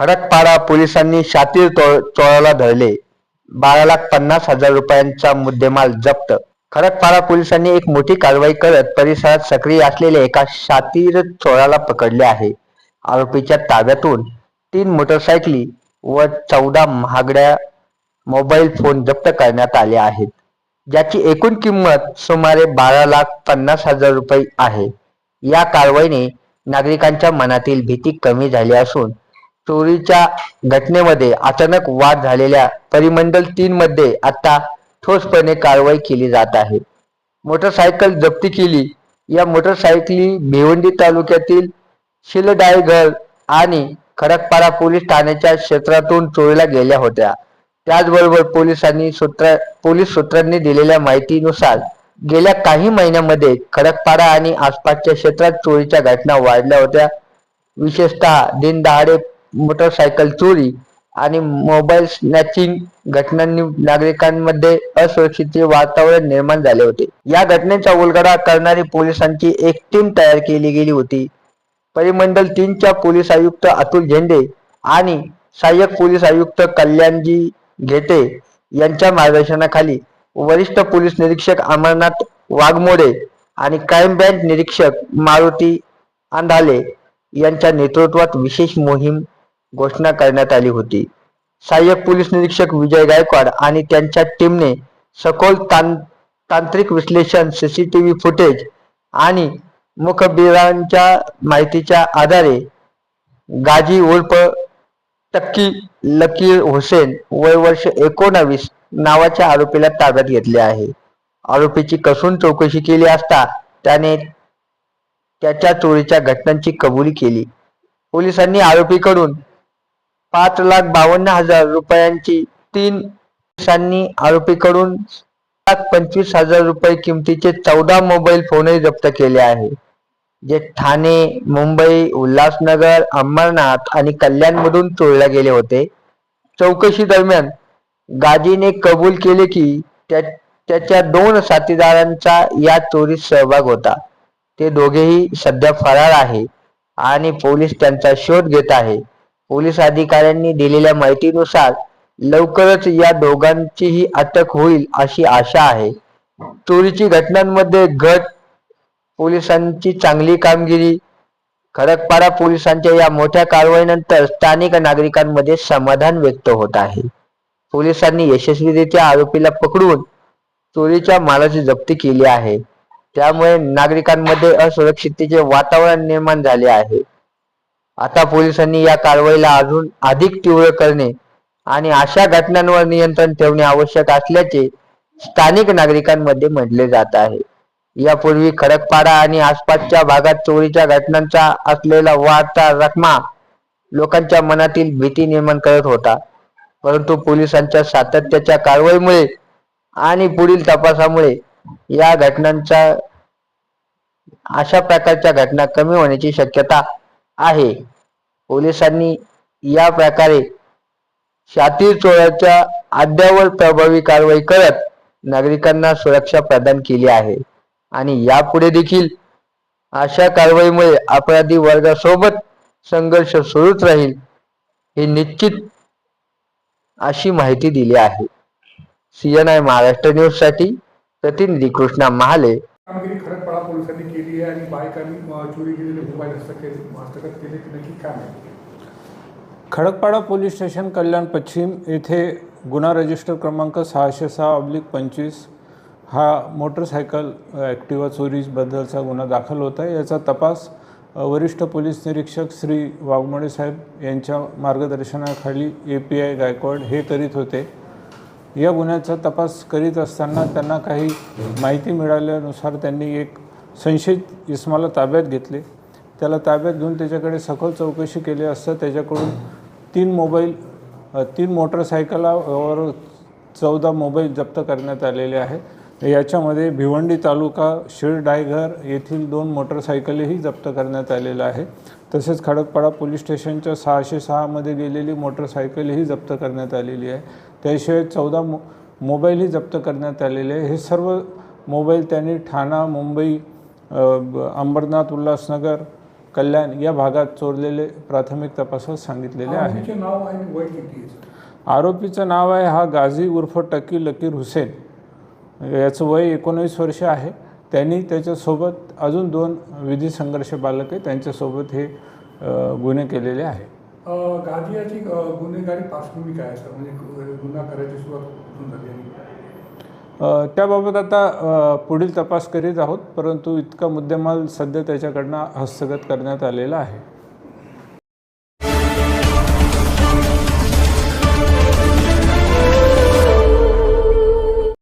खडकपाडा पोलिसांनी शातीर चो- चोराला धरले. बारा लाख पन्नास हजार रुपयांचा मुद्देमाल जप्त. खडकपाडा पोलिसांनी एक मोठी कारवाई करत परिसरात सक्रिय असलेल्या एका शातीर चोराला पकडले आहे. आरोपीच्या ताब्यातून तीन मोटरसायकली व चौदा महागड्या मोबाईल फोन जप्त करण्यात आले आहेत. ज्याची एकूण किंमत सुमारे बारा लाख पन्नास हजार रुपये आहे. या कारवाईने नागरिकांच्या मनातील भीती कमी झाली असून चोरीच्या घटनेमध्ये अचानक वाढ झालेल्या परिमंडल तीन मध्ये आता ठोसपणे कारवाई केली जात आहे. मोटरसायकल जप्ती केली. या मोटरसायकली भिवंडी तालुक्यातील शिलडायघर आणि खडकपाडा पोलीस ठाण्याच्या क्षेत्रातून चोरीला गेल्या होत्या. त्याचबरोबर पोलिसांनी सूत्र पोलीस सूत्रांनी दिलेल्या माहितीनुसार गेल्या काही महिन्यामध्ये खडकपाडा आणि आसपासच्या क्षेत्रात चोरीच्या घटना वाढल्या होत्या. विशेषतः दिनदहाडे मोटरसायकल चोरी आणि मोबाईल स्नॅचिंग घटनांनी नागरिकांमध्ये असुरक्षितचे वातावरण निर्माण झाले होते. या घटनेचा उलगडा करणारी पोलिसांची एक टीम तयार केली गेली होती. परिमंडल तीनच्या पोलीस आयुक्त अतुल झेंडे आणि सहाय्यक पोलीस आयुक्त कल्याणजी घेटे यांच्या मार्गदर्शनाखाली वरिष्ठ पोलीस निरीक्षक अमरनाथ वाघमोडे आणि क्राईम ब्रँच निरीक्षक मारुती आंधाले यांच्या नेतृत्वात विशेष मोहीम घोषणा करण्यात आली होती. सहाय्यक पोलीस निरीक्षक विजय गायकवाड आणि त्यांच्या टीमने सखोल तां तांत्रिक विश्लेषण सीसीटीव्ही फुटेज आणि मुखबिरांच्या माहितीच्या आधारे गाजी उर्फ टक्की लकीर हुसेन वय वर्ष एकोणावीस नावाच्या आरोपीला ताब्यात घेतले आहे. आरोपीची कसून चौकशी केली असता त्याने त्याच्या चोरीच्या घटनांची कबुली केली. पोलिसांनी आरोपीकडून पाच लाख बावन्न हजार रुपयांची तीन पोलिसांनी आरोपीकडून लाख पंचवीस हजार रुपये किमतीचे चौदा मोबाईल फोनही जप्त केले आहे जे ठाणे मुंबई उल्हासनगर अंबरनाथ आणि कल्याणमधून चोरले गेले होते. चौकशी दरम्यान गाजीने कबूल केले की त्या त्याच्या दोन साथीदारांचा या चोरीत सहभाग होता. ते दोघेही सध्या फरार आहे आणि पोलीस त्यांचा शोध घेत आहे. पोलीस अधिकाऱ्यांनी दिलेल्या माहितीनुसार लवकरच या दोघांचीही अटक होईल अशी आशा आहे. चोरीची घटनांमध्ये घट पोलिसांची चांगली कामगिरी खडकपाडा पोलिसांच्या या मोठ्या कारवाईनंतर स्थानिक नागरिकांमध्ये समाधान व्यक्त होत आहे. पोलिसांनी यशस्वीरित्या आरोपीला पकडून चोरीच्या मालाची जप्ती केली आहे. त्यामुळे नागरिकांमध्ये असुरक्षिततेचे वातावरण निर्माण झाले आहे. आता पोलिसांनी या कारवाईला अजून अधिक तीव्र करणे आणि अशा घटनांवर नियंत्रण ठेवणे आवश्यक असल्याचे स्थानिक नागरिकांमध्ये म्हटले जात आहे. यापूर्वी खडकपाडा आणि आसपासच्या भागात चोरीच्या घटनांचा असलेला वाढता रकमा लोकांच्या मनातील भीती निर्माण करत होता. परंतु पोलिसांच्या सातत्याच्या कारवाईमुळे आणि पुढील तपासामुळे या घटनांचा अशा प्रकारच्या घटना कमी होण्याची शक्यता आहे. पोलिसांनी या प्रकारे शातीर चोराच्या अद्यावर प्रभावी कारवाई करत नागरिकांना सुरक्षा प्रदान केली आहे. आणि यापुढे देखील अशा कारवाईमुळे अपराधी वर्गासोबत संघर्ष सुरूच राहील हे निश्चित अशी माहिती दिली आहे. सीएनआय महाराष्ट्र न्यूजसाठी प्रतिनिधी कृष्णा महाले. पोलिसांनी केली आहे आणि बायकांनी चोरी केलेले मोबाईल हस्तगत हस्तगत केले की नक्की काय नाही खडकपाडा पोलीस स्टेशन कल्याण पश्चिम येथे गुन्हा रजिस्टर क्रमांक सहाशे सहा ऑब्लिक पंचवीस. हा मोटरसायकल ॲक्टिवा चोरीबद्दलचा गुन्हा दाखल होता आहे. याचा तपास वरिष्ठ पोलीस निरीक्षक श्री वाघमोडे साहेब यांच्या मार्गदर्शनाखाली ए पी आय गायकवाड हे करीत होते. या गुन्ह्याचा तपास करीत असताना त्यांना काही माहिती मिळाल्यानुसार त्यांनी एक संशयित इस्माला ताब्यात घेतले. त्याला ताब्यात घेऊन त्याच्याकडे सखोल चौकशी केली असता त्याच्याकडून तीन मोबाईल तीन मोटरसायकलावर चौदा मोबाईल जप्त करण्यात आलेले आहेत. याच्यामध्ये भिवंडी तालुका शिरडायघर येथील दोन मोटरसायकलही जप्त करण्यात आलेलं आहे. तसेच खडकपाडा पोलीस स्टेशनच्या सहाशे सहामध्ये गेलेली मोटरसायकलही जप्त करण्यात आलेली आहे. त्याशिवाय चौदा मो मोबाईलही जप्त करण्यात आलेले आहे. हे सर्व मोबाईल त्यांनी ठाणा मुंबई अंबरनाथ उल्हासनगर कल्याण या भागात चोरलेले प्राथमिक तपासात सांगितलेले आहे. आरोपीचे नाव आहे हा गाझी उर्फ टकी लकीर हुसेन. याचं वय एकोणवीस वर्ष आहे. त्यांनी त्याच्यासोबत अजून दोन विधी संघर्ष बालक आहे त्यांच्यासोबत हे गुन्हे केलेले आहे. अ, गाजियाची अ, गुन्हेगारी पार्श्वभूमी काय सर? म्हणजे गुन्हा करायची सुरुवात त्याबाबत आता पुढील तपास करीत आहोत परंतु इतका मुद्देमाल सध्या त्याच्याकडनं हस्तगत करण्यात आलेला आहे.